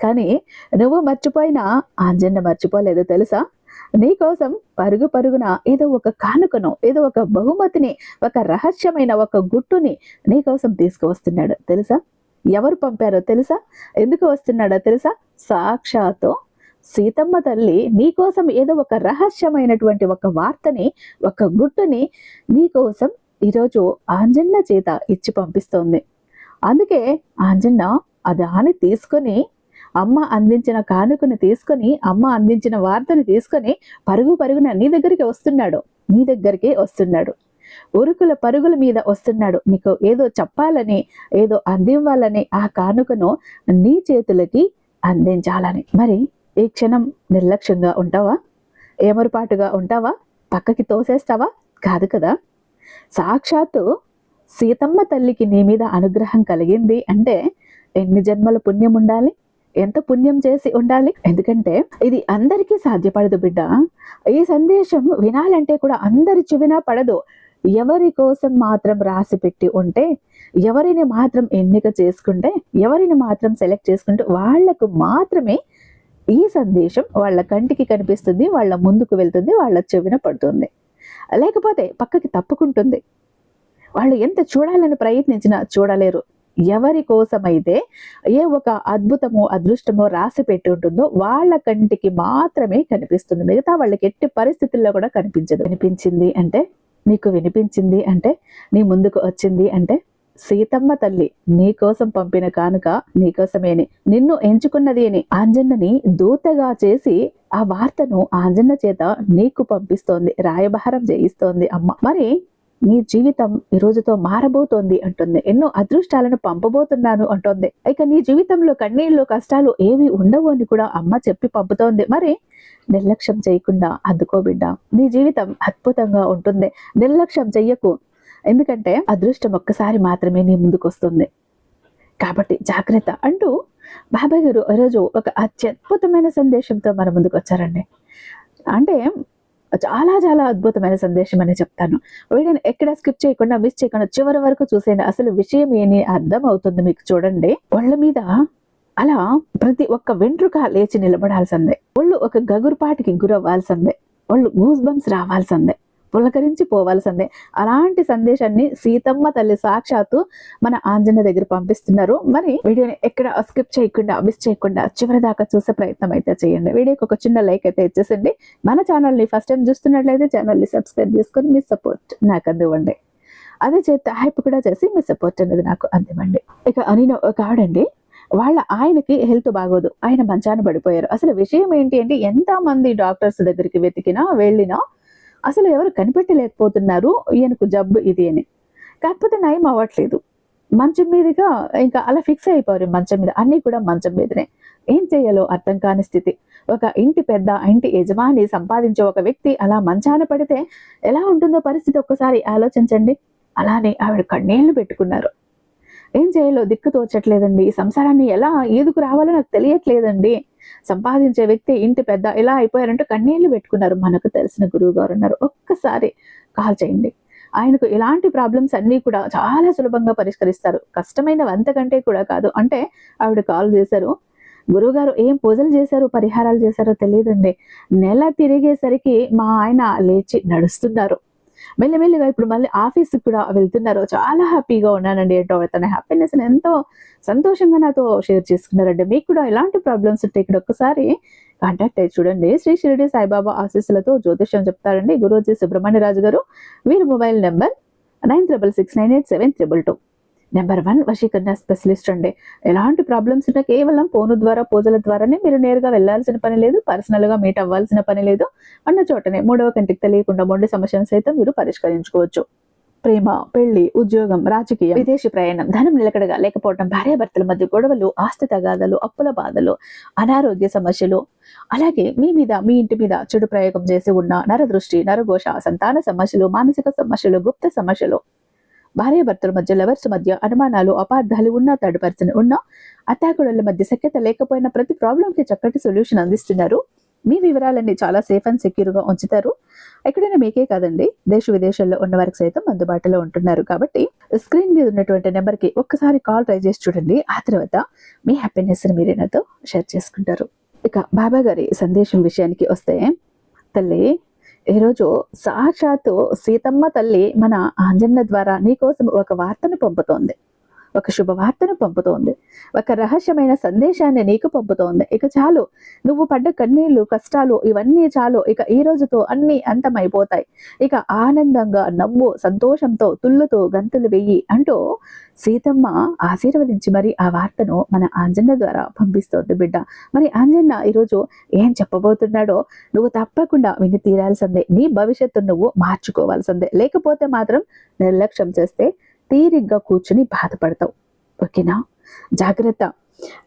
కానీ నువ్వు మర్చిపోయినా ఆంజన్న మర్చిపోలేదు తెలుసా? నీకోసం పరుగు పరుగున ఏదో ఒక కానుకను ఏదో ఒక బహుమతిని ఒక రహస్యమైన ఒక గుట్టుని నీకోసం తీసుకువస్తున్నాడు తెలుసా? ఎవరు పంపారో తెలుసా? ఎందుకు వస్తున్నాడో తెలుసా? సాక్షాత్తు సీతమ్మ తల్లి నీకోసం ఏదో ఒక రహస్యమైనటువంటి ఒక వార్తని ఒక గుట్టుని నీకోసం ఈరోజు ఆంజన్న చేత ఇచ్చి పంపిస్తోంది. అందుకే ఆంజన్న ఆ దాన్ని తీసుకొని అమ్మ అందించిన కానుకను తీసుకొని అమ్మ అందించిన వార్తను తీసుకొని పరుగు పరుగున నీ దగ్గరికి వస్తున్నాడు. నీ దగ్గరికి వస్తున్నాడు. ఉరుకుల పరుగుల మీద వస్తున్నాడు. నీకు ఏదో చెప్పాలని ఏదో అందివ్వాలని ఆ కానుకను నీ చేతులకి అందించాలని. మరి ఈ క్షణం నిర్లక్ష్యంగా ఉంటావా? ఏమరుపాటుగా ఉంటావా? పక్కకి తోసేస్తావా? కాదు కదా. సాక్షాత్తు సీతమ్మ తల్లికి నీ మీద అనుగ్రహం కలిగింది అంటే ఎన్ని జన్మల పుణ్యం ఉండాలి? ఎంత పుణ్యం చేసి ఉండాలి? ఎందుకంటే ఇది అందరికీ సాధ్యపడదు బిడ్డ. ఈ సందేశం వినాలంటే కూడా అందరి చెవినా పడదు. ఎవరి కోసం మాత్రం రాసి పెట్టి ఉంటే ఎవరిని మాత్రం ఎన్నిక చేసుకుంటే ఎవరిని మాత్రం సెలెక్ట్ చేసుకుంటే వాళ్ళకు మాత్రమే ఈ సందేశం వాళ్ళ కంటికి కనిపిస్తుంది వాళ్ళ ముందుకు వెళ్తుంది వాళ్ళ చెవిన పడుతుంది. లేకపోతే పక్కకి తప్పుకుంటుంది. వాళ్ళు ఎంత చూడాలని ప్రయత్నించినా చూడలేరు. ఎవరి కోసమైతే ఏ ఒక అద్భుతమో అదృష్టమో రాసి పెట్టి ఉంటుందో వాళ్ళ కంటికి మాత్రమే కనిపిస్తుంది. మిగతా వాళ్ళకి ఎట్టి పరిస్థితుల్లో కూడా కనిపించదు. వినిపించింది అంటే నీకు వినిపించింది అంటే నీ ముందుకు వచ్చింది అంటే సీతమ్మ తల్లి నీకోసం పంపిన కానుక నీకోసమేని నిన్ను ఎంచుకున్నది అని ఆంజన్నని దూతగా చేసి ఆ వార్తను ఆంజన్న చేత నీకు పంపిస్తోంది. రాయభారం చేయిస్తోంది అమ్మ. మరి నీ జీవితం ఈ రోజుతో మారబోతోంది అంటుంది. ఎన్నో అదృష్టాలను పంపబోతున్నాను అంటోంది. ఇక నీ జీవితంలో కన్నీళ్ళు కష్టాలు ఏవి ఉండవు అని కూడా అమ్మ చెప్పి పంపుతోంది. మరి నిర్లక్ష్యం చేయకుండా అందుకో బిడ్డ నీ జీవితం అద్భుతంగా ఉంటుంది. నిర్లక్ష్యం చెయ్యకు. ఎందుకంటే అదృష్టం ఒక్కసారి మాత్రమే నీ ముందుకు వస్తుంది కాబట్టి జాగ్రత్త అంటూ బాబాయ్ గారు ఈరోజు ఒక అత్యద్భుతమైన సందేశంతో మన ముందుకు వచ్చారండి అంటే చాలా చాలా అద్భుతమైన సందేశం అని చెప్తాను. వీడియోని ఎక్కడ స్కిప్ చేయకుండా మిస్ చేయకుండా చివరి వరకు చూసేయండి. అసలు విషయం ఏమి అర్థం అవుతుంది మీకు చూడండి. వాళ్ళ మీద అలా ప్రతి ఒక్క వెంట్రుక లేచి నిలబడాల్సిందే. ఒళ్ళు ఒక గగురుపాటికి గురవ్వాల్సిందే. ఒళ్ళు గూస్ బంప్స్ రావాల్సిందే. పులకరించి పోవాల్సిందే అలాంటి సందేశాన్ని సీతమ్మ తల్లి సాక్షాత్తు మన ఆంజన దగ్గర పంపిస్తున్నారు. మరి వీడియోని ఎక్కడ స్కిప్ చేయకుండా మిస్ చేయకుండా చివరి దాకా చూసే ప్రయత్నం అయితే చేయండి. వీడియోకి ఒక చిన్న లైక్ అయితే ఇచ్చేసండి. మన ఛానల్ని ఫస్ట్ టైం చూస్తున్నట్లయితే ఛానల్ని సబ్స్క్రైబ్ చేసుకొని మీ సపోర్ట్ నాకు అందివ్వండి. అదే చేత హైప్ కూడా చేసి మీ సపోర్ట్ అనేది నాకు అందివ్వండి. ఇక అనిన ఒక ఆడండి. వాళ్ళ ఆయనకి హెల్త్ బాగోదు. ఆయన మంచాన పడిపోయారు. అసలు విషయం ఏంటి అంటే ఎంతమంది డాక్టర్స్ దగ్గరికి వెతికినా వెళ్ళినా అసలు ఎవరు కనిపెట్టలేకపోతున్నారు? ఈయనకు జబ్బు ఇది అని. కాకపోతే నయం అవ్వట్లేదు. మంచం మీదుగా ఇంకా అలా ఫిక్స్ అయిపోయారు మంచం మీద. అన్నీ కూడా మంచం మీదనే. ఏం చేయాలో అర్థం కాని స్థితి. ఒక ఇంటి పెద్ద ఇంటి యజమాని సంపాదించే ఒక వ్యక్తి అలా మంచాన పడితే ఎలా ఉంటుందో పరిస్థితి ఒక్కసారి ఆలోచించండి. అలానే ఆవిడ కన్నీళ్ళు పెట్టుకున్నారు. ఏం చేయాలో దిక్కు తోచట్లేదండి. ఈ సంసారాన్ని ఎలా ఈదుకు రావాలో నాకు తెలియట్లేదండి. సంపాదించే వ్యక్తి ఇంటి పెద్ద ఎలా అయిపోయారంటూ కన్నీళ్ళు పెట్టుకున్నారు. మనకు తెలిసిన గురువు గారు ఉన్నారు. ఒక్కసారి కాల్ చేయండి. ఆయనకు ఇలాంటి ప్రాబ్లమ్స్ అన్నీ కూడా చాలా సులభంగా పరిష్కరిస్తారు. కష్టమైన అంతకంటే కూడా కాదు. అంటే ఆవిడ కాల్ చేశారు. గురువుగారు ఏం పూజలు చేశారు? పరిహారాలు చేశారో తెలియదండి. నెల తిరిగేసరికి మా ఆయన లేచి నడుస్తున్నారు. మెల్లమెల్లిగా ఇప్పుడు మళ్ళీ ఆఫీస్కి కూడా వెళ్తున్నారు. చాలా హ్యాపీగా ఉన్నానండి ఏంటో తన హ్యాపీనెస్ ఎంతో సంతోషంగా నాతో షేర్ చేసుకున్నారండి. మీకు కూడా ఎలాంటి ప్రాబ్లమ్స్ ఉంటే ఇక్కడ ఒక్కసారి కాంటాక్ట్ అయ్యి చూడండి. శ్రీ షిరిడి సాయిబాబా ఆశీస్సులతో జ్యోతిష్యం చెప్తారండి. గురూజీ సుబ్రహ్మణ్యరాజు గారు. వీరి mobile number nine triple six nine eight seven triple two. Number one వశీకరణ స్పెషలిస్ట్ అండి. ఎలాంటి ప్రాబ్లమ్స్ ఉన్నా కేవలం ఫోను ద్వారా పూజల ద్వారానే మీరు నేరుగా వెళ్ళాల్సిన పని లేదు పర్సనల్గా మీట్ అవ్వాల్సిన పని లేదు అన్న చోటనే. మూడవ కంటికి తెలియకుండా మొండి సమస్యను సైతం మీరు పరిష్కరించుకోవచ్చు. ప్రేమ పెళ్ళి ఉద్యోగం రాజకీయం విదేశీ ప్రయాణం ధనం నిలకడగా లేకపోవడం భార్యాభర్తల మధ్య గొడవలు ఆస్తి తగాదాలు అప్పుల బాధలు అనారోగ్య సమస్యలు. అలాగే మీ మీద మీ ఇంటి మీద చెడు ప్రయోగం చేసి ఉన్న నరదృష్టి నరఘోష సంతాన సమస్యలు మానసిక సమస్యలు గుప్త సమస్యలు. భార్యాభర్తల మధ్య లవర్స్ మధ్య అనుమానాలు అపార్థాలు ఉన్న థర్డ్ పర్సన్ ఉన్న అత్తాకుడుల మధ్య సఖ్యత లేకపోయినా ప్రతి ప్రాబ్లంకి చక్కటి సొల్యూషన్ అందిస్తున్నారు. మీ వివరాలన్నీ చాలా సేఫ్ అండ్ సెక్యూర్గా ఉంచుతారు. ఎక్కడైనా మీకే కాదండి దేశ విదేశాల్లో ఉన్న వారికి సైతం అందుబాటులో ఉంటున్నారు. కాబట్టి స్క్రీన్ మీద ఉన్నటువంటి నెంబర్కి ఒక్కసారి కాల్ ట్రై చేసి చూడండి. ఆ తర్వాత మీ హ్యాపీనెస్ని మీరేనాతో మీరే నాతో షేర్ చేసుకుంటారు. ఇక బాబా గారి సందేశం విషయానికి వస్తే తల్లి ఈరోజు సాక్షాత్తు సీతమ్మ తల్లి మన ఆంజన్న ద్వారా నీకోసం ఒక వార్తను పంపుతోంది. ఒక శుభవార్తను పంపుతోంది. ఒక రహస్యమైన సందేశాన్ని నీకు పంపుతోంది. ఇక చాలు నువ్వు పడ్డ కన్నీళ్ళు కష్టాలు ఇవన్నీ చాలు. ఇక ఈ రోజుతో అన్ని అంతమైపోతాయి. ఇక ఆనందంగా నవ్వు సంతోషంతో తుళ్ళుతో గంతులు వెయ్యి అంటూ సీతమ్మ ఆశీర్వదించి మరి ఆ వార్తను మన ఆంజన్న ద్వారా పంపిస్తోంది బిడ్డ. మరి ఆంజన్న ఈరోజు ఏం చెప్పబోతున్నాడో నువ్వు తప్పకుండా విని తీరాల్సిందే. నీ భవిష్యత్తు నువ్వు మార్చుకోవాల్సిందే. లేకపోతే మాత్రం నిర్లక్ష్యం చేస్తే తీరిగ్గా కూర్చుని బాధపడతావు. ఓకేనా? జాగ్రత్త.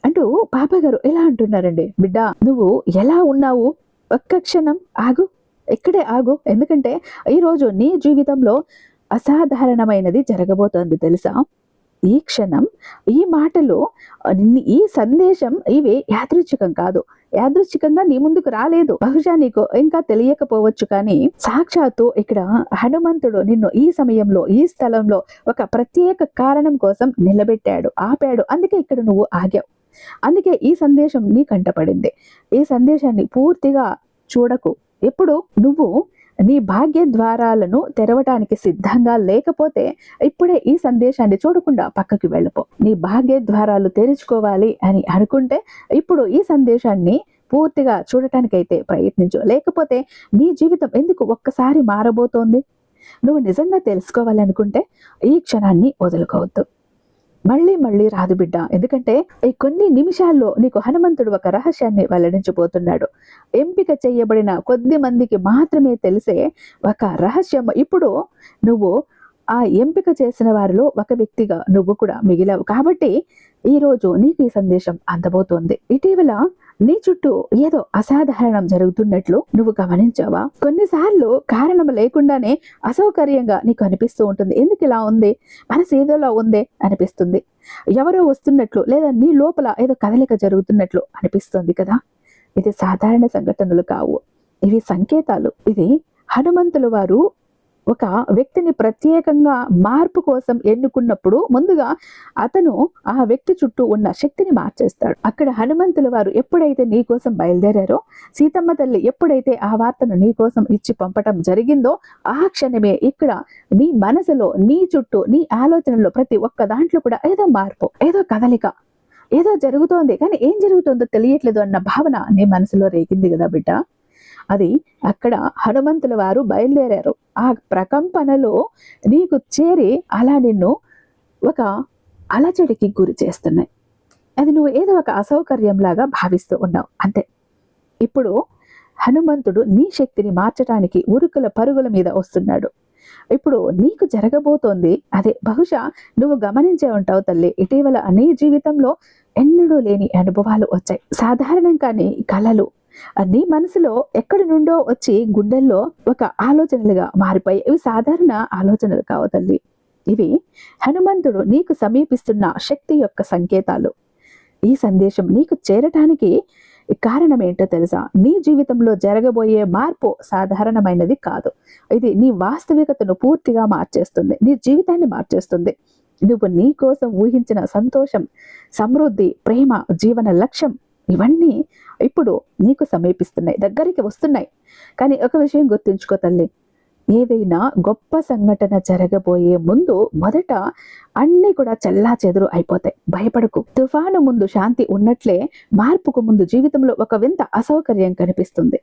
అంటూ బాబా గారు ఎలా అంటున్నారండి? బిడ్డ నువ్వు ఎలా ఉన్నావు? ఒక్క క్షణం ఆగు. ఇక్కడే ఆగు. ఎందుకంటే ఈరోజు నీ జీవితంలో అసాధారణమైనది జరగబోతోంది తెలుసా? ఈ క్షణం ఈ మాటలు ఈ సందేశం ఇవి యాదృచ్ఛికం కాదు. యాదృచ్ఛికంగా నీ ముందుకు రాలేదు. బహుశా నీకు ఇంకా తెలియకపోవచ్చు కానీ సాక్షాత్తు ఇక్కడ హనుమంతుడు నిన్ను ఈ సమయంలో ఈ స్థలంలో ఒక ప్రత్యేక కారణం కోసం నిలబెట్టాడు ఆపాడు. అందుకే ఇక్కడ నువ్వు ఆగావు. అందుకే ఈ సందేశం నీ కంటపడింది ఈ సందేశాన్ని పూర్తిగా చూడకు. ఎప్పుడు? నువ్వు నీ భాగ్య ద్వారాలను తెరవటానికి సిద్ధంగా లేకపోతే ఇప్పుడే ఈ సందేశాన్ని చూడకుండా పక్కకి వెళ్ళిపో. నీ భాగ్య ద్వారాలు తెరుచుకోవాలి అని అనుకుంటే ఇప్పుడు ఈ సందేశాన్ని పూర్తిగా చూడటానికైతే ప్రయత్నించు. లేకపోతే నీ జీవితం ఎందుకు ఒక్కసారి మారబోతోంది? నువ్వు నిజంగా తెలుసుకోవాలనుకుంటే ఈ క్షణాన్ని వదులుకోవద్దు. మళ్ళీ మళ్ళీ రాదు బిడ్డ. ఎందుకంటే ఈ కొన్ని నిమిషాల్లో నీకు హనుమంతుడు ఒక రహస్యాన్ని వెల్లడించబోతున్నాడు. ఎంపిక చేయబడిన కొద్ది మందికి మాత్రమే తెలిసే ఒక రహస్యం. ఇప్పుడు నువ్వు ఆ ఎంపిక చేసిన వారిలో ఒక వ్యక్తిగా నువ్వు కూడా మిగిలావు. కాబట్టి ఈ రోజు నీకు ఈ సందేశం అందబోతోంది. ఇటీవల నీ చుట్టూ ఏదో అసాధారణం జరుగుతున్నట్లు నువ్వు గమనించావా? కొన్నిసార్లు కారణం లేకుండానే అసౌకర్యంగా నీకు అనిపిస్తూ ఉంటుంది. ఎందుకు ఇలా ఉంది? మనసు ఏదోలా ఉందే అనిపిస్తుంది. ఎవరో వస్తున్నట్లు లేదా నీ లోపల ఏదో కదలిక జరుగుతున్నట్లు అనిపిస్తుంది కదా. ఇది సాధారణ సంఘటనలు కావు. ఇవి సంకేతాలు. ఇది హనుమంతుల వారు ఒక వ్యక్తిని ప్రత్యేకంగా మార్పు కోసం ఎన్నుకున్నప్పుడు ముందుగా అతను ఆ వ్యక్తి చుట్టూ ఉన్న శక్తిని మార్చేస్తాడు. అక్కడ హనుమంతుల వారు ఎప్పుడైతే నీ కోసం బయలుదేరారో సీతమ్మ తల్లి ఎప్పుడైతే ఆ వార్తను నీ కోసం ఇచ్చి పంపటం జరిగిందో ఆ క్షణమే ఇక్కడ నీ మనసులో నీ చుట్టూ నీ ఆలోచనలో ప్రతి ఒక్క దాంట్లో కూడా ఏదో మార్పు ఏదో కదలిక ఏదో జరుగుతోంది. కానీ ఏం జరుగుతుందో తెలియట్లేదు అన్న భావన నీ మనసులో రేగింది కదా బిడ్డ? అది అక్కడ హనుమంతుల వారు బయలుదేరారు. ఆ ప్రకంపనలో నీకు చేరి అలా నిన్ను ఒక అలజడికి గురి చేస్తున్నాయి. అది నువ్వు ఏదో ఒక అసౌకర్యంలాగా భావిస్తూ ఉన్నావు. అంతే. ఇప్పుడు హనుమంతుడు నీ శక్తిని మార్చడానికి ఉరుకుల పరుగుల మీద వస్తున్నాడు. ఇప్పుడు నీకు జరగబోతోంది అదే. బహుశా నువ్వు గమనించే ఉంటావు తల్లి ఇటీవల నీ జీవితంలో ఎన్నడూ లేని అనుభవాలు వచ్చాయి. సాధారణంగానే కళలు నీ మనసులో ఎక్కడి నుండో వచ్చి గుండెల్లో ఒక ఆలోచనలుగా మారిపోయి ఇవి సాధారణ ఆలోచనలు కావు తల్లి. ఇవి హనుమంతుడు నీకు సమీపిస్తున్న శక్తి యొక్క సంకేతాలు. ఈ సందేశం నీకు చేరటానికి కారణం ఏంటో తెలుసా? నీ జీవితంలో జరగబోయే మార్పు సాధారణమైనది కాదు. ఇది నీ వాస్తవికతను పూర్తిగా మార్చేస్తుంది. నీ జీవితాన్ని మార్చేస్తుంది. నువ్వు నీ కోసం ఊహించిన సంతోషం సమృద్ధి ప్రేమ జీవన లక్ష్యం ఇవన్నీ ఇప్పుడు నీకు సమీపిస్తున్నాయి దగ్గరికి వస్తున్నాయి. కానీ ఒక విషయం గుర్తుంచుకో తల్లి. ఏదైనా గొప్ప సంఘటన జరగబోయే ముందు మొదట అన్నీ కూడా చల్లా చెదురు అయిపోతాయి. భయపడకు. తుఫాను ముందు శాంతి ఉన్నట్లే మార్పుకు ముందు జీవితంలో ఒక వింత అసౌకర్యం కనిపిస్తుంది.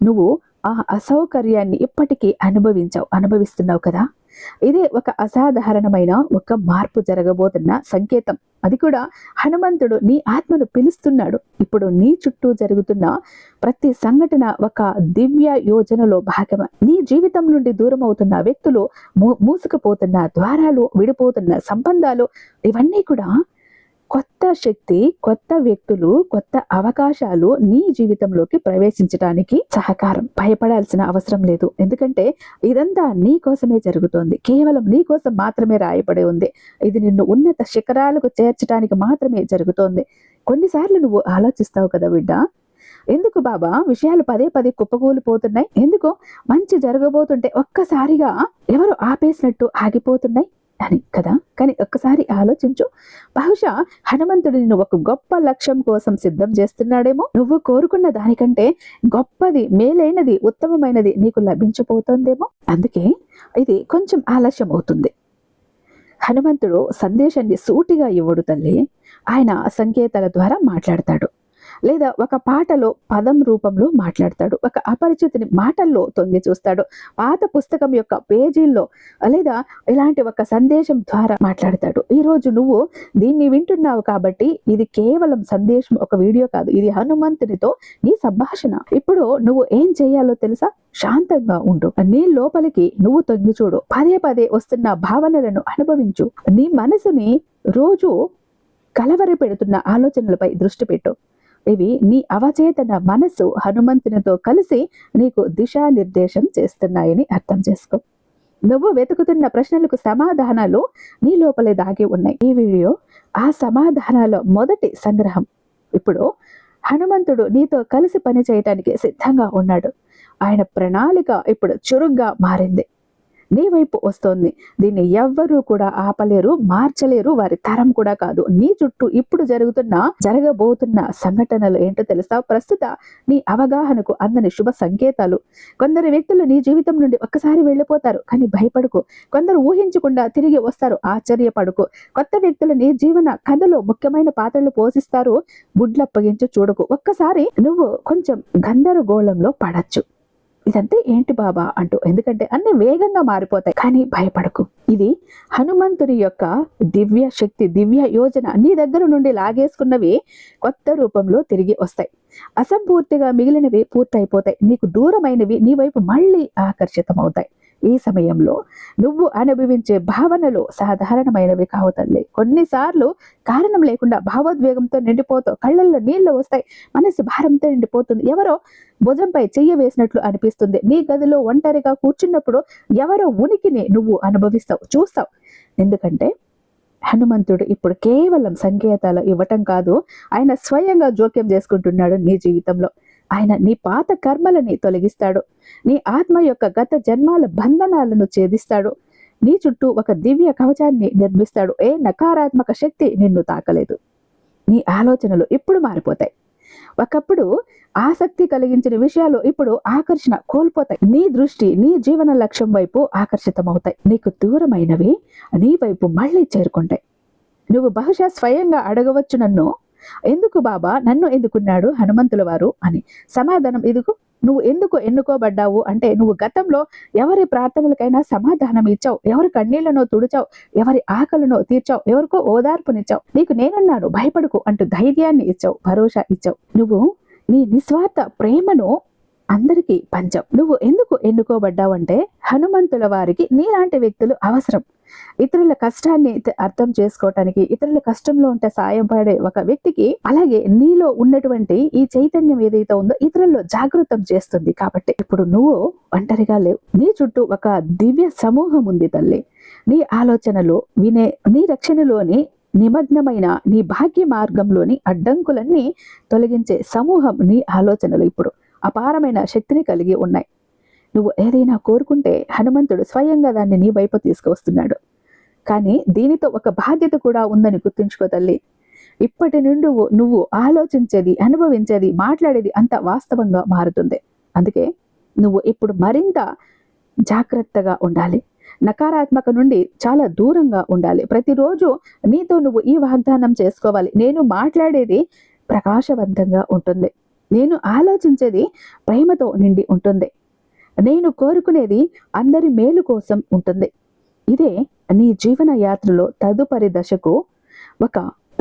నువ్వు ఆ అసౌకర్యాన్ని ఇప్పటికీ అనుభవించావు అనుభవిస్తున్నావు కదా? ఇదే ఒక అసాధారణమైన ఒక మార్పు జరగబోతున్న సంకేతం. అది కూడా హనుమంతుడు నీ ఆత్మను పిలుస్తున్నాడు. ఇప్పుడు నీ చుట్టూ జరుగుతున్న ప్రతి సంఘటన ఒక దివ్య యోజనలో భాగమే. నీ జీవితం నుండి దూరం అవుతున్న వ్యక్తులు మూ- మూసుకుపోతున్న ద్వారాలు విడిపోతున్న సంబంధాలు ఇవన్నీ కూడా కొత్త శక్తి కొత్త వ్యక్తులు కొత్త అవకాశాలు నీ జీవితంలోకి ప్రవేశించడానికి సహకారం. భయపడాల్సిన అవసరం లేదు. ఎందుకంటే ఇదంతా నీ కోసమే జరుగుతోంది. కేవలం నీ కోసం మాత్రమే రాయబడి ఉంది. ఇది నిన్ను ఉన్నత శిఖరాలకు చేర్చడానికి మాత్రమే జరుగుతోంది. కొన్నిసార్లు నువ్వు ఆలోచిస్తావు కదా బిడ్డ? ఎందుకు బాబా? విషయాలు పదే పదే కుప్పకూలిపోతున్నాయి. ఎందుకు? మంచి జరగబోతుంటే ఒక్కసారిగా ఎవరు ఆపేసినట్టు ఆగిపోతున్నాయి? అని కదా? కానీ ఒక్కసారి ఆలోచించు. బహుశా హనుమంతుడు నిన్ను ఒక గొప్ప లక్ష్యం కోసం సిద్ధం చేస్తున్నాడేమో. నువ్వు కోరుకున్న దానికంటే గొప్పది మేలైనది ఉత్తమమైనది నీకు లభించబోతోందేమో. అందుకే ఇది కొంచెం ఆలస్యం అవుతుంది. హనుమంతుడు సందేశాన్ని సూటిగా ఇవ్వడు తల్లి. ఆయన సంకేతాల ద్వారా మాట్లాడతాడు. లేదా ఒక పాటలో పదం రూపంలో మాట్లాడతాడు. ఒక అపరిచితుని మాటల్లో తొంగి చూస్తాడు. పాత పుస్తకం యొక్క పేజీల్లో లేదా ఇలాంటి ఒక సందేశం ద్వారా మాట్లాడతాడు. ఈ రోజు నువ్వు దీన్ని వింటున్నావు కాబట్టి ఇది కేవలం సందేశం ఒక వీడియో కాదు. ఇది హనుమంతునితో నీ సంభాషణ. ఇప్పుడు నువ్వు ఏం చేయాలో తెలుసా? శాంతంగా ఉండు. నీ లోపలికి నువ్వు తొంగి చూడు. పదే పదే వస్తున్న భావనలను అనుభవించు. నీ మనసుని రోజు కలవరి పెడుతున్న ఆలోచనలపై దృష్టి పెట్టు. ఇవి నీ అవచేతన మనసు హనుమంతునితో కలిసి నీకు దిశానిర్దేశం చేస్తున్నాయని అర్థం చేసుకో. నువ్వు వెతుకుతున్న ప్రశ్నలకు సమాధానాలు నీ లోపలే దాగి ఉన్నాయి. ఈ వీడియో ఆ సమాధానాల మొదటి సంగ్రహం. ఇప్పుడు హనుమంతుడు నీతో కలిసి పని చేయటానికి సిద్ధంగా ఉన్నాడు. ఆయన ప్రణాళిక ఇప్పుడు చురుగ్గా మారింది. నీ వైపు వస్తోంది. దీన్ని ఎవ్వరూ కూడా ఆపలేరు మార్చలేరు. వారి తరం కూడా కాదు. నీ చుట్టూ ఇప్పుడు జరుగుతున్న జరగబోతున్న సంఘటనలు ఏంటో తెలుసా? ప్రస్తుత నీ అవగాహనకు అందని శుభ సంకేతాలు. కొందరు వ్యక్తులు నీ జీవితం నుండి ఒక్కసారి వెళ్ళిపోతారు కానీ భయపడుకు. కొందరు ఊహించకుండా తిరిగి వస్తారు ఆశ్చర్యపడుకు. కొత్త వ్యక్తులు నీ జీవన కథలో ముఖ్యమైన పాత్రలు పోషిస్తారు. గుడ్లప్పగించి చూడకు. ఒక్కసారి నువ్వు కొంచెం గందరగోళంలో పడచ్చు. ఇదంతే ఏంటి బాబా అంటూ ఎందుకంటే అన్ని వేగంగా మారిపోతాయి. కానీ భయపడకు. ఇది హనుమంతుని యొక్క దివ్య శక్తి దివ్య యోజన నీ దగ్గర నుండి లాగేసుకున్నవి కొత్త రూపంలో తిరిగి వస్తాయి. అసంపూర్తిగా మిగిలినవి పూర్తయిపోతాయి. నీకు దూరమైనవి నీ వైపు మళ్ళీ ఆకర్షితమవుతాయి. ఈ సమయంలో నువ్వు అనుభవించే భావనలు సాధారణమైనవి కావు తల్లి. కొన్నిసార్లు కారణం లేకుండా భావోద్వేగంతో నిండిపోతావు కళ్ళల్లో నీళ్ళు వస్తాయి. మనసు భారంతో నిండిపోతుంది. ఎవరో భుజంపై చెయ్యి వేసినట్లు అనిపిస్తుంది. నీ గదిలో ఒంటరిగా కూర్చున్నప్పుడు ఎవరో ఉనికిని నువ్వు అనుభవిస్తావు చూస్తావు. ఎందుకంటే హనుమంతుడు ఇప్పుడు కేవలం సంకేతాలు ఇవ్వటం కాదు ఆయన స్వయంగా జోక్యం చేసుకుంటున్నాడు నీ జీవితంలో. ఆయన నీ పాత కర్మలని తొలగిస్తాడు. నీ ఆత్మ యొక్క గత జన్మాల బంధనాలను ఛేదిస్తాడు. నీ చుట్టూ ఒక దివ్య కవచాన్ని నిర్మిస్తాడు. ఏ నకారాత్మక శక్తి నిన్ను తాకలేదు. నీ ఆలోచనలు ఇప్పుడు మారిపోతాయి. ఒకప్పుడు ఆసక్తి కలిగించిన విషయాలు ఇప్పుడు ఆకర్షణ కోల్పోతాయి. నీ దృష్టి నీ జీవన లక్ష్యం వైపు ఆకర్షితమవుతాయి. నీకు దూరమైనవి నీ వైపు మళ్ళీ చేరుకుంటాయి. నువ్వు బహుశా స్వయంగా అడగవచ్చు నన్ను ఎందుకు బాబా? నన్ను ఎందుకున్నాడు హనుమంతుల వారు అని. సమాధానం ఇదిగో నువ్వు ఎందుకు ఎన్నుకోబడ్డావు? అంటే నువ్వు గతంలో ఎవరి ప్రార్థనలకైనా సమాధానం ఇచ్చావు? ఎవరి కన్నీళ్ళను తుడిచావు? ఎవరి ఆకలను తీర్చావు? ఎవరికో ఓదార్పునిచ్చావు? నీకు నేనున్నాను భయపడుకు అంటూ ధైర్యాన్ని ఇచ్చావు భరోసా ఇచ్చావు. నువ్వు నీ నిస్వార్థ ప్రేమను అందరికీ పంచావు. నువ్వు ఎందుకు ఎన్నుకోబడ్డావంటే హనుమంతుల వారికి నీలాంటి వ్యక్తులు అవసరం. ఇతరుల కష్టాన్ని అర్థం చేసుకోవటానికి ఇతరుల కష్టంలో ఉంటే సాయం పడే ఒక వ్యక్తికి అలాగే నీలో ఉన్నటువంటి ఈ చైతన్యం ఏదైతే ఉందో ఇతరుల్లో జాగృతం చేస్తుంది కాబట్టి ఇప్పుడు నువ్వు ఒంటరిగా లేవు. నీ చుట్టూ ఒక దివ్య సమూహం ఉంది తల్లి. నీ ఆలోచనలు వినే నీ రక్షణలోని నిమగ్నమైన నీ భాగ్య మార్గంలోని అడ్డంకులన్నీ తొలగించే సమూహం నీ ఆలోచనలు ఇప్పుడు. అపారమైన శక్తిని కలిగి ఉన్నాయి. నువ్వు ఏదైనా కోరుకుంటే హనుమంతుడు స్వయంగా దాన్ని నీ వైపు తీసుకువస్తున్నాడు. కానీ దీనితో ఒక బాధ్యత కూడా ఉందని గుర్తుంచుకో తల్లి. ఇప్పటి నుండి నువ్వు- నువ్వు ఆలోచించేది అనుభవించేది మాట్లాడేది అంత వాస్తవంగా మారుతుంది. అందుకే నువ్వు ఇప్పుడు మరింత జాగ్రత్తగా ఉండాలి. నకారాత్మక నుండి చాలా దూరంగా ఉండాలి. ప్రతిరోజు నీతో నువ్వు ఈ వాగ్దానం చేసుకోవాలి. నేను మాట్లాడేది ప్రకాశవంతంగా ఉంటుంది. నేను ఆలోచించేది ప్రేమతో నిండి ఉంటుంది. నేను కోరుకునేది అందరి మేలు కోసం ఉంటుంది. ఇదే నీ జీవన యాత్రలో తదుపరి దశకు ఒక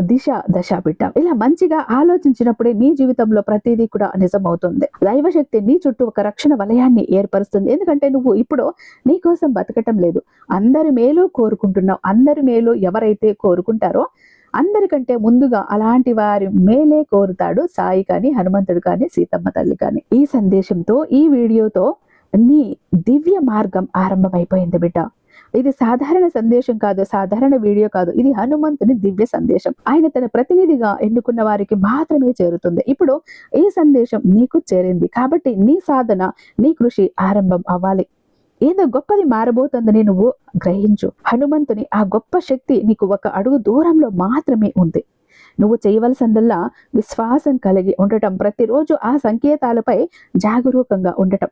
దిశ దశ బిడ్డ ఇలా మంచిగా ఆలోచించినప్పుడే నీ జీవితంలో ప్రతిదీ కూడా నిజమవుతుంది. దైవశక్తి నీ చుట్టూ ఒక రక్షణ వలయాన్ని ఏర్పరుస్తుంది. ఎందుకంటే నువ్వు ఇప్పుడు నీ కోసం బతకటం లేదు. అందరి మేలు కోరుకుంటున్నావు. అందరి మేలు ఎవరైతే కోరుకుంటారో అందరికంటే ముందుగా అలాంటి వారి మేలే కోరుతాడు సాయి కానీ హనుమంతుడు కానీ సీతమ్మ తల్లి కానీ. ఈ సందేశంతో ఈ వీడియోతో నీ దివ్య మార్గం ఆరంభమైపోయింది బిడ్డ. ఇది సాధారణ సందేశం కాదు సాధారణ వీడియో కాదు. ఇది హనుమంతుని దివ్య సందేశం. ఆయన తన ప్రతినిధిగా ఎన్నుకున్న వారికి మాత్రమే చేరుతుంది. ఇప్పుడు ఈ సందేశం నీకు చేరింది. కాబట్టి నీ సాధన నీ కృషి ఆరంభం అవ్వాలి. ఏదో గొప్పది మారబోతుందని నువ్వు గ్రహించు. హనుమంతుని ఆ గొప్ప శక్తి నీకు ఒక అడుగు దూరంలో మాత్రమే ఉంది. నువ్వు చేయవలసిందల్లా విశ్వాసం కలిగి ఉండటం. ప్రతిరోజు ఆ సంకేతాలపై జాగరూకంగా ఉండటం.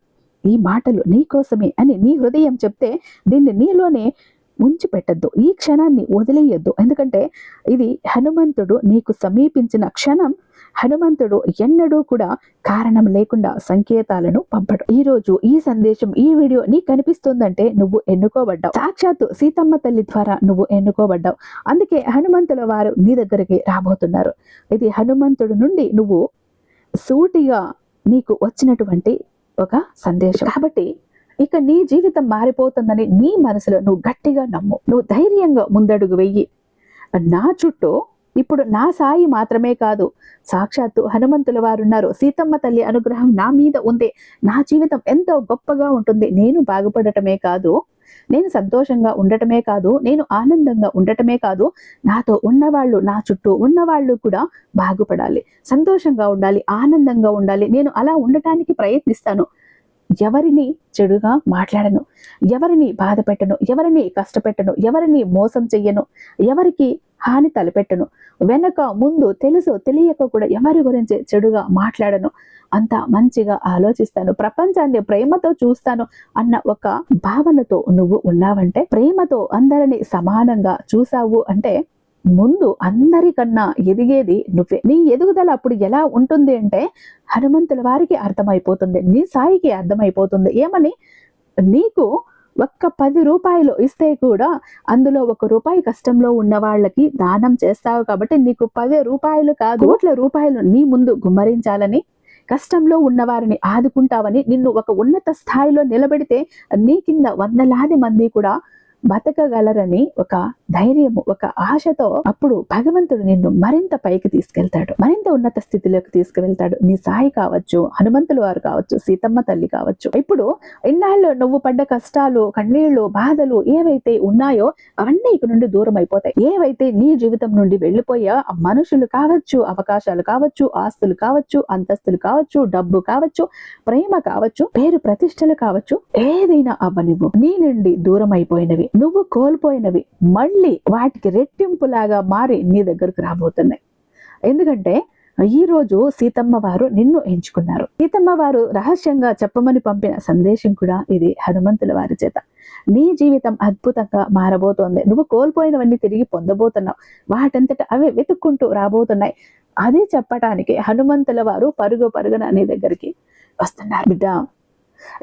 ఈ మాటలు నీ కోసమే అని నీ హృదయం చెప్తే దీన్ని నీలోనే ఉంచిపెట్టద్దు ఈ క్షణాన్ని వదిలేయొద్దు. ఎందుకంటే ఇది హనుమంతుడు నీకు సమీపించిన క్షణం. హనుమంతుడు ఎన్నడూ కూడా కారణం లేకుండా సంకేతాలను పంపడు. ఈ రోజు ఈ సందేశం ఈ వీడియో నీకు కనిపిస్తుందంటే నువ్వు ఎన్నుకోబడ్డావు. సాక్షాత్తు సీతమ్మ తల్లి ద్వారా నువ్వు ఎన్నుకోబడ్డావు. అందుకే హనుమంతుల వారు నీ దగ్గరికి రాబోతున్నారు. ఇది హనుమంతుడు నుండి నువ్వు సూటిగా నీకు వచ్చినటువంటి ఒక సందేశం. కాబట్టి ఇక నీ జీవితం మారిపోతుందని నీ మనసులో నువ్వు గట్టిగా నమ్ము. నువ్వు ధైర్యంగా ముందడుగు వెయ్యి. నా చుట్టూ ఇప్పుడు నా సాయి మాత్రమే కాదు. సాక్షాత్తు హనుమంతుల వారు ఉన్నారు సీతమ్మ తల్లి అనుగ్రహం నా మీద ఉంది. నా జీవితం ఎంతో గొప్పగా ఉంటుంది. నేను బాగుపడటమే కాదు. నేను సంతోషంగా ఉండటమే కాదు నేను ఆనందంగా ఉండటమే కాదు నాతో ఉన్నవాళ్ళు నా చుట్టూ ఉన్నవాళ్ళు కూడా బాగుపడాలి. సంతోషంగా ఉండాలి ఆనందంగా ఉండాలి. నేను అలా ఉండటానికి ప్రయత్నిస్తాను. ఎవరిని చెడుగా మాట్లాడను ఎవరిని బాధ పెట్టను ఎవరిని కష్టపెట్టను ఎవరిని మోసం చెయ్యను ఎవరికి హాని తలపెట్టను. వెనక ముందు తెలుసు తెలియక కూడా ఎవరి గురించి చెడుగా మాట్లాడను అంత మంచిగా ఆలోచిస్తాను ప్రపంచాన్ని ప్రేమతో చూస్తాను అన్న ఒక భావనతో నువ్వు ఉన్నావంటే ప్రేమతో అందరిని సమానంగా చూసావు అంటే ముందు అందరికన్నా ఎదిగేది నువ్వే. నీ ఎదుగుదల అప్పుడు ఎలా ఉంటుంది అంటే హనుమంతుల వారికి అర్థమైపోతుంది నీ సాయికి అర్థమైపోతుంది. ఏమని? నీకు ఒక్క పది రూపాయలు ఇస్తే కూడా అందులో ఒక రూపాయి కష్టంలో ఉన్న వాళ్ళకి దానం చేస్తావు కాబట్టి నీకు పది రూపాయలు కాదు. కోట్ల రూపాయలు నీ ముందు గుమ్మరించాలని కష్టంలో ఉన్నవారిని ఆదుకుంటావని నిన్ను ఒక ఉన్నత స్థాయిలో నిలబెడితే నీ కింద వందలాది మంది కూడా బతకగలరని ఒక ధైర్యము ఒక ఆశతో అప్పుడు భగవంతుడు నిన్ను మరింత పైకి తీసుకెళ్తాడు. మరింత ఉన్నత స్థితిలోకి తీసుకువెళ్తాడు. నీ సాయి కావచ్చు హనుమంతుల వారు కావచ్చు సీతమ్మ తల్లి కావచ్చు. ఇప్పుడు ఇన్నాళ్ళు నువ్వు పడ్డ కష్టాలు కన్నీళ్ళు బాధలు ఏవైతే ఉన్నాయో అవన్నీ ఇక నుండి దూరం అయిపోతాయి. ఏవైతే నీ జీవితం నుండి వెళ్ళిపోయా ఆ మనుషులు కావచ్చు అవకాశాలు కావచ్చు ఆస్తులు కావచ్చు అంతస్తులు కావచ్చు డబ్బు కావచ్చు ప్రేమ కావచ్చు పేరు ప్రతిష్టలు కావచ్చు ఏదైనా అవ్వనివ్వు నీ నుండి దూరం అయిపోయినవి. నువ్వు కోల్పోయినవి మళ్ళీ వాటికి రెట్టింపులాగా మారి నీ దగ్గరకు రాబోతున్నాయి. ఎందుకంటే ఈ రోజు సీతమ్మ వారు నిన్ను ఎంచుకున్నారు. సీతమ్మ వారు రహస్యంగా చెప్పమని పంపిన సందేశం కూడా ఇది హనుమంతుల వారి చేత. నీ జీవితం అద్భుతంగా మారబోతోంది. నువ్వు కోల్పోయినవన్నీ తిరిగి పొందబోతున్నావు. వాటంతట అవే వెతుక్కుంటూ రాబోతున్నాయి. అదే చెప్పటానికి హనుమంతుల వారు పరుగు పరుగున నీ దగ్గరికి వస్తున్నారు బిడ్డ.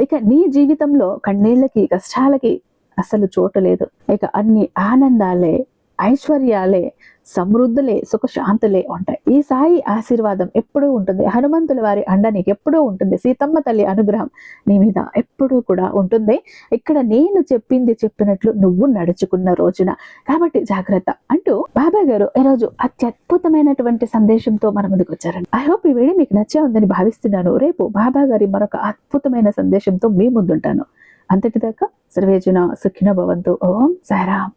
ఇక నీ జీవితంలో కన్నీళ్ళకి కష్టాలకి అసలు చోటు లేదు. ఇక అన్ని ఆనందాలే ఐశ్వర్యాలే సమృద్ధులే సుఖశాంతులే ఉంటాయి. ఈ సాయి ఆశీర్వాదం ఎప్పుడూ ఉంటుంది. హనుమంతుల వారి అండ నీకు ఎప్పుడూ ఉంటుంది. సీతమ్మ తల్లి అనుగ్రహం నీ మీద ఎప్పుడూ కూడా ఉంటుంది. ఇక్కడ నేను చెప్పింది చెప్పినట్లు నువ్వు నడుచుకున్న రోజున. కాబట్టి జాగ్రత్త అంటూ బాబా గారు ఈరోజు అత్యద్భుతమైనటువంటి సందేశంతో మన ముందుకు వచ్చారండి. ఐ హోప్ ఈ వీడియో మీకు నచ్చే ఉందని భావిస్తున్నాను. రేపు బాబా గారి మరొక అద్భుతమైన సందేశంతో మీ ముందుంటాను. అంతటిదాకా సర్వేజన సుఖిన భవంతు. ఓం సారాం